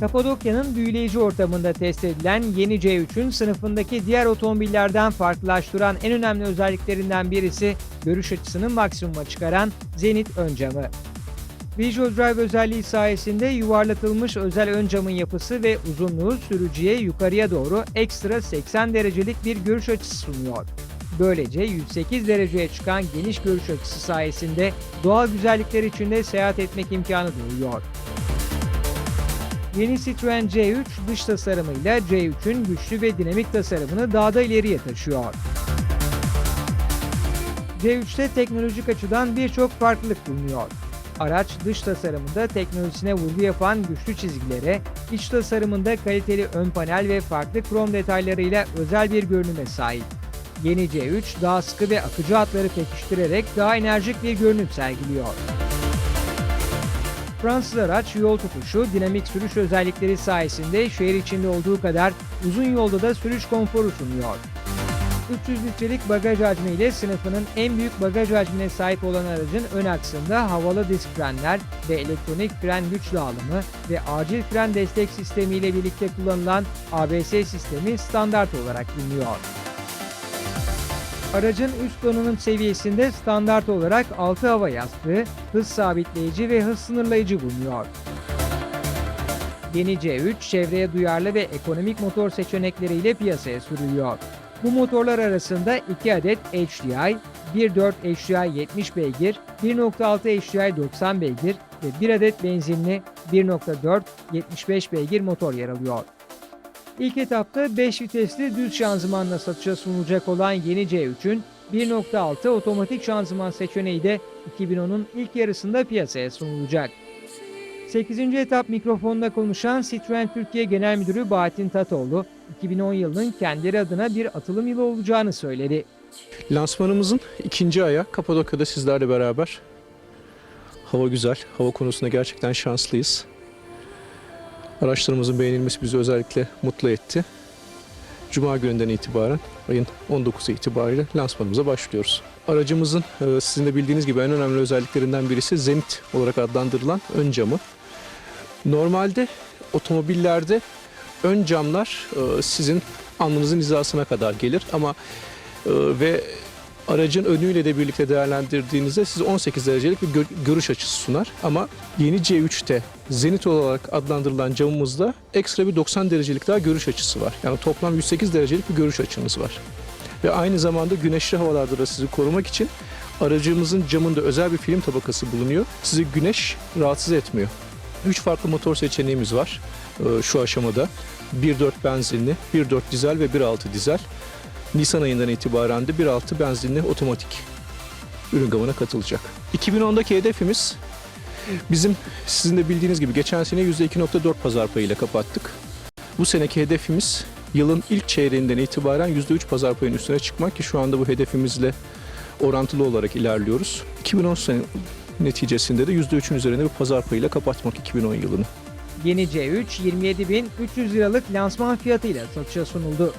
Kapadokya'nın büyüleyici ortamında test edilen yeni C3'ün sınıfındaki diğer otomobillerden farklılaştıran en önemli özelliklerinden birisi görüş açısını maksimuma çıkaran Zenit ön camı. Visual Drive özelliği sayesinde yuvarlatılmış özel ön camın yapısı ve uzunluğu sürücüye yukarıya doğru ekstra 80 derecelik bir görüş açısı sunuyor. Böylece 108 dereceye çıkan geniş görüş açısı sayesinde doğal güzellikler içinde seyahat etmek imkanı doğuyor. Yeni Citroen C3 dış tasarımıyla C3'ün güçlü ve dinamik tasarımını daha da ileriye taşıyor. C3'te teknolojik açıdan birçok farklılık bulunuyor. Araç dış tasarımında teknolojisine vurgu yapan güçlü çizgilere, iç tasarımında kaliteli ön panel ve farklı krom detaylarıyla özel bir görünüme sahip. Yeni C3 daha sıkı ve akıcı hatları pekiştirerek daha enerjik bir görünüm sergiliyor. Fransız araç yol tutuşu, dinamik sürüş özellikleri sayesinde şehir içinde olduğu kadar uzun yolda da sürüş konforu sunuyor. 300 litrelik bagaj hacmi ile sınıfının en büyük bagaj hacmine sahip olan aracın ön aksında havalı disk frenler ve elektronik fren güç dağılımı ve acil fren destek sistemi ile birlikte kullanılan ABS sistemi standart olarak bulunuyor. Aracın üst donanım seviyesinde standart olarak 6 hava yastığı, hız sabitleyici ve hız sınırlayıcı bulunuyor. Yeni C3 çevreye duyarlı ve ekonomik motor seçenekleriyle piyasaya sürülüyor. Bu motorlar arasında 2 adet HDI, 1.4 HDI 70 beygir, 1.6 HDI 90 beygir ve 1 adet benzinli 1.4 75 beygir motor yer alıyor. İlk etapta 5 vitesli düz şanzımanla satışa sunulacak olan yeni C3'ün 1.6 otomatik şanzıman seçeneği de 2010'un ilk yarısında piyasaya sunulacak. 8. etap mikrofonda konuşan Citroen Türkiye Genel Müdürü Bahattin Tatoğlu, 2010 yılının kendileri adına bir atılım yılı olacağını söyledi. Lansmanımızın ikinci ayağı Kapadokya'da sizlerle beraber. Hava güzel. Hava konusunda gerçekten şanslıyız. Araçlarımızın beğenilmesi bizi özellikle mutlu etti. Cuma gününden itibaren ayın 19'u itibariyle lansmanımıza başlıyoruz. Aracımızın e, sizin de bildiğiniz gibi en önemli özelliklerinden birisi Zenit olarak adlandırılan ön camı. Normalde otomobillerde ön camlar e, sizin alnınızın hizasına kadar gelir ama e, ve aracın önüyle de birlikte değerlendirdiğinizde size 18 derecelik bir gö- görüş açısı sunar. Ama yeni C3'te Zenit olarak adlandırılan camımızda ekstra bir 90 derecelik daha görüş açısı var. Yani toplam 108 derecelik bir görüş açınız var. Ve aynı zamanda güneşli havalarda da sizi korumak için aracımızın camında özel bir film tabakası bulunuyor. Sizi güneş rahatsız etmiyor. 3 farklı motor seçeneğimiz var e, şu aşamada. 1.4 benzinli, 1.4 dizel ve 1.6 dizel. Nisan ayından itibaren de 1.6 benzinli otomatik ürün gamına katılacak. 2010'daki hedefimiz bizim sizin de bildiğiniz gibi geçen sene %2.4 pazar payıyla kapattık. Bu seneki hedefimiz yılın ilk çeyreğinden itibaren %3 pazar payının üstüne çıkmak ki şu anda bu hedefimizle orantılı olarak ilerliyoruz. 2010 sene neticesinde de %3'ün üzerinde bir pazar payıyla kapatmak 2010 yılını. Yeni C3 27.300 liralık lansman fiyatıyla satışa sunuldu.